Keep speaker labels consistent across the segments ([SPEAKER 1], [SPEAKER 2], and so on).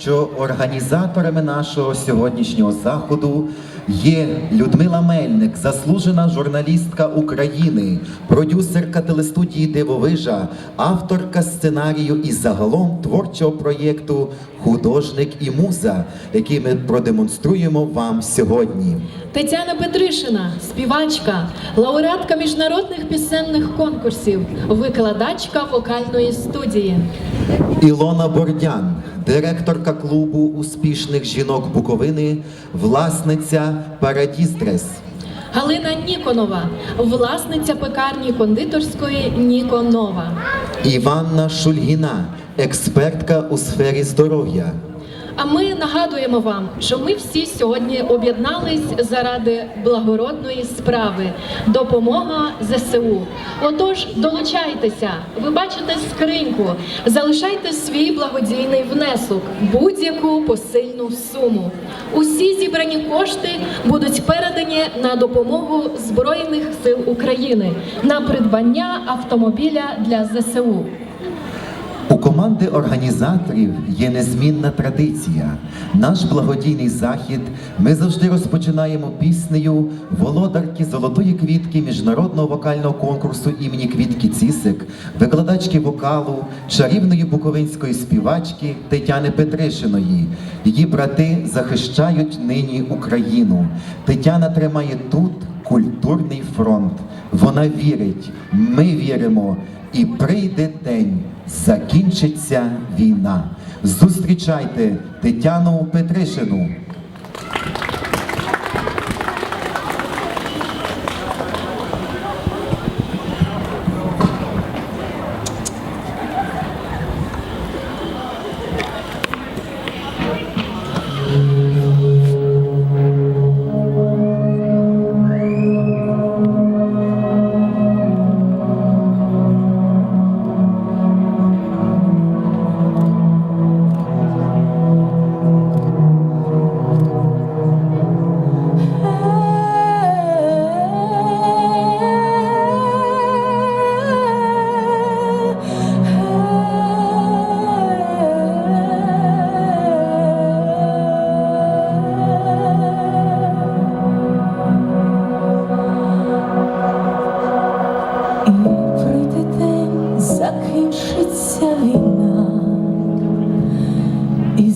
[SPEAKER 1] Що організаторами нашого сьогоднішнього заходу є Людмила Мельник, заслужена журналістка України, продюсерка телестудії Дивовижа, авторка сценарію і загалом творчого проєкту Художник і муза, який ми продемонструємо вам сьогодні.
[SPEAKER 2] Тетяна Петришина, співачка, лауреатка міжнародних пісенних конкурсів, викладачка вокальної студії.
[SPEAKER 1] Ілона Бордян, директорка клубу успішних жінок Буковини, власниця Парадістрес.
[SPEAKER 2] Галина Ніконова, власниця пекарні кондитерської Ніконова.
[SPEAKER 1] Іванна Шульгіна, експертка у сфері здоров'я.
[SPEAKER 2] А ми нагадуємо вам, що ми всі сьогодні об'єднались заради благородної справи допомога ЗСУ. Отож, долучайтеся, ви бачите скриньку, залишайте свій благодійний внесок, будь-яку посильну суму. Усі зібрані кошти будуть передані на допомогу Збройних сил України на придбання автомобіля для ЗСУ.
[SPEAKER 1] У команди організаторів є незмінна традиція. Наш благодійний захід ми завжди розпочинаємо піснею володарки золотої квітки міжнародного вокального конкурсу імені Квітки Цісик, викладачки вокалу, чарівної буковинської співачки Тетяни Петришиної. Її брати захищають нині Україну. Тетяна тримає тут культурний фронт. Вона вірить, ми віримо, і прийде день, закінчиться війна. Зустрічайте Тетяну Петришину.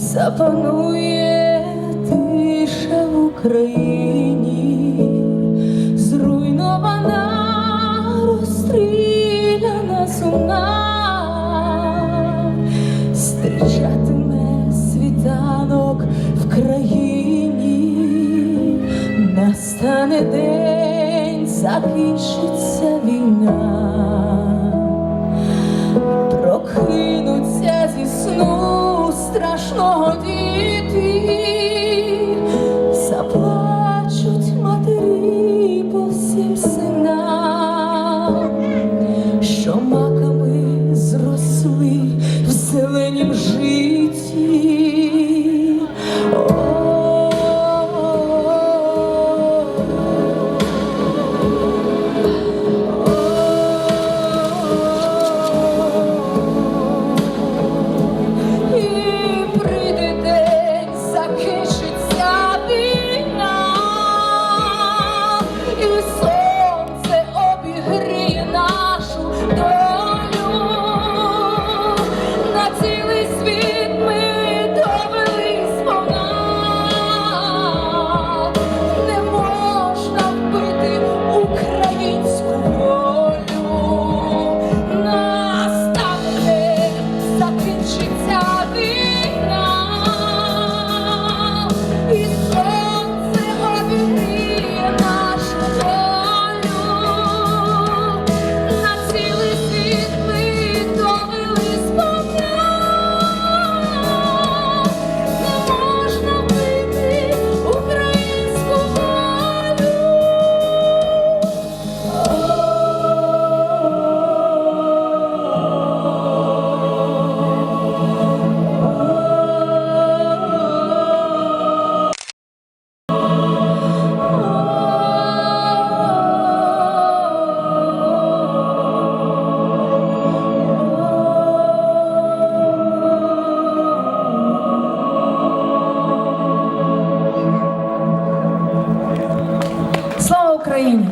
[SPEAKER 3] Запанує тиша в Україні, зруйнована, розстріляна сумна, зустрічатиме світанок в країні, настане день, закінчиться війна, прокинуться so Україні!